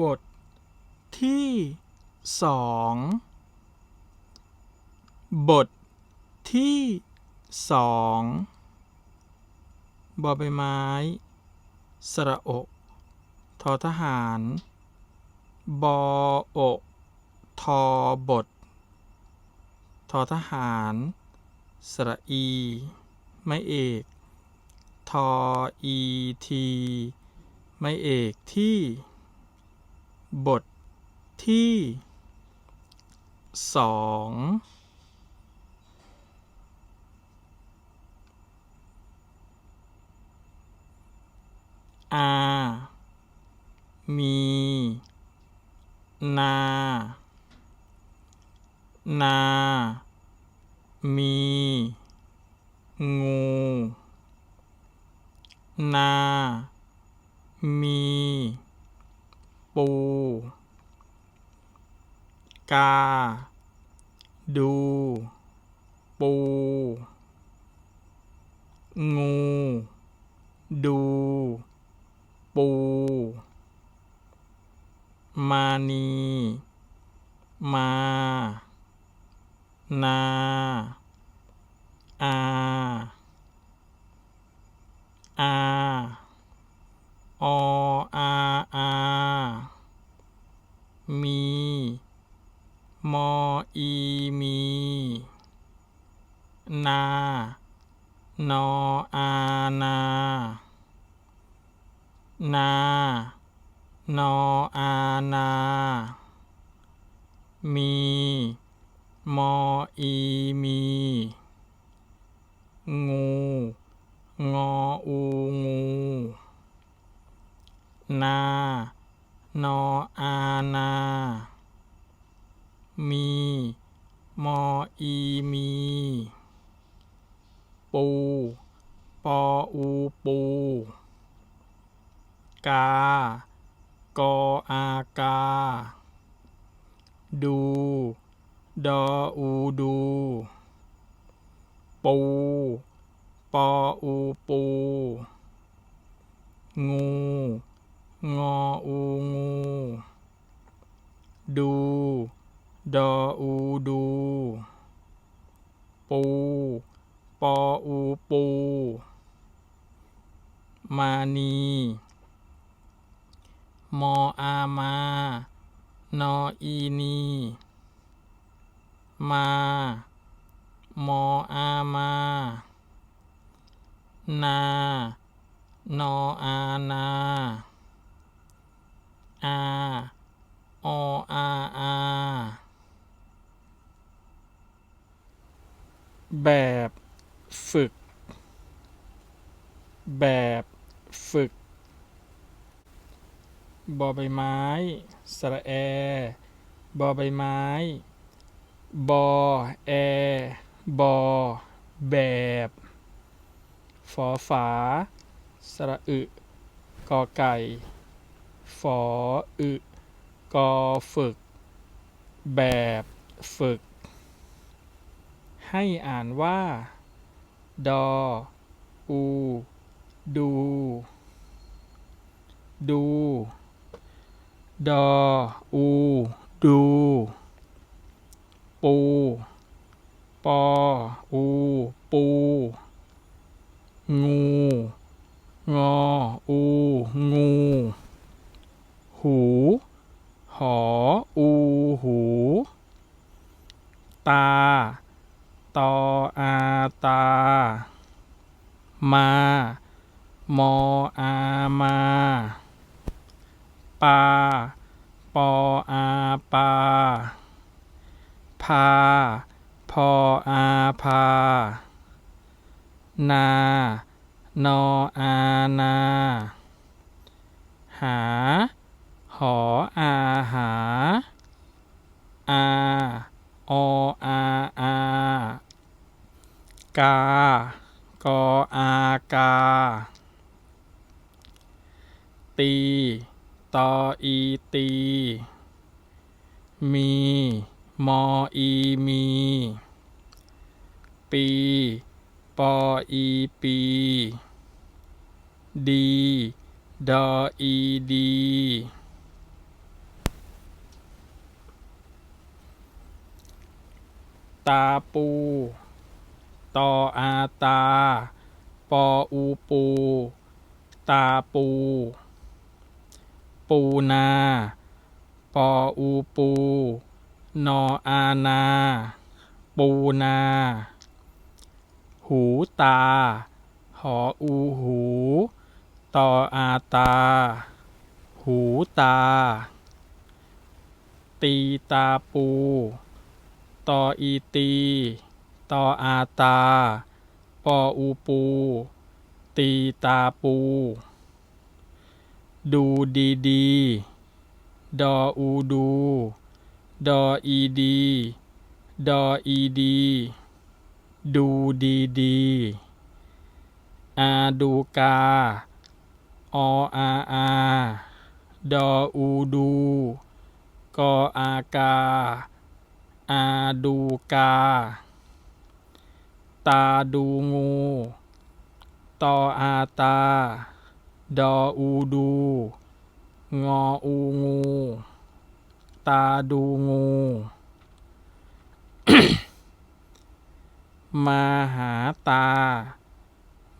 บทที่สองบทที่สองบอใบไม้ สระโอกทอทหาร บอโอกทอบท ทอทหาร สระอี ไม่เอก ทออีที ไม่เอกที่ บทที่สองอามี นา นา มี งู นา มี ปู กา ดู ปู งู ดู ปู มานี มา นา อา อา ออาอา มี มออีมี นา นออานา นา นออานา มี มออีมี งู งออูงู นา นออานา มี มออีมี ปู ปออูปู กา กออากา ดู ดออูดู ปู ปออูปู งู งออูงู ดู ดออูดู ปู ปออูปู มานี มออา มา นออีนี มา มออา มา นา นออา นา อาออาอาแบบฝึก แบบฝึก บอใบไม้ สระแอ บอใบไม้ บอแอ บอ แบบฟอฝา สระอึ กอไก่ ฝออึกอฝึก แบบฝึก ให้อ่านว่า ดอ อู ดู ดู ดอ อู ดู ปู ปอ อู ปู งูอ อู งู หู หอ อู หู ตา ตอ อา ตา มา มออามา ปา ปออาปา พา พออาพา นา นออานา หา หออาหา อา ออาอา กา กออากา ตี ตออีตี มี มออีมี ปี ปออีปี ดี ดออีดีตาปู ตออาตา ปออูปู ตาปู ปูนา ปออูปู นออานา ปูนา หูตา หออูหู ตออาตา หูตา ตีตาปู ตออีตี ตออาตา ปออูปู ตีตาปู ดูดีดี ดออูดู ดออีดี ดออีดี ดูดีดีอาดูกา ออาอา ดออูดู กออากา อาดูกา ตาดูงู ตออาตา ดออูดู งออูงู ตาดูงู มาหาตา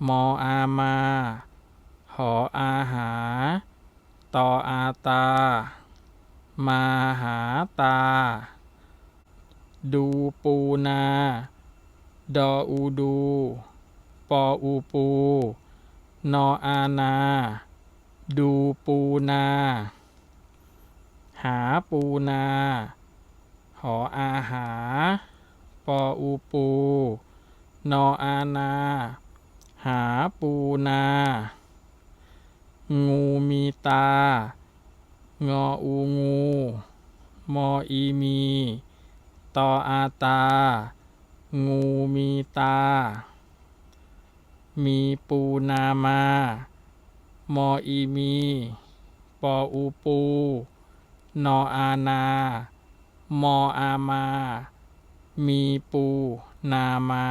มออามา หออาหา ตออาตา มาหาตา ดูปูนา ดออูดู ปออูปู นออานา ดูปูนา หาปูนา หออาหา ปออูปู นออานา หาปูนา งูมีตา งออูงู มออีมี ตออาตา งูมีตา มีปูนามา มออีมี ปออูปู นออานา มออามา มีปูนามา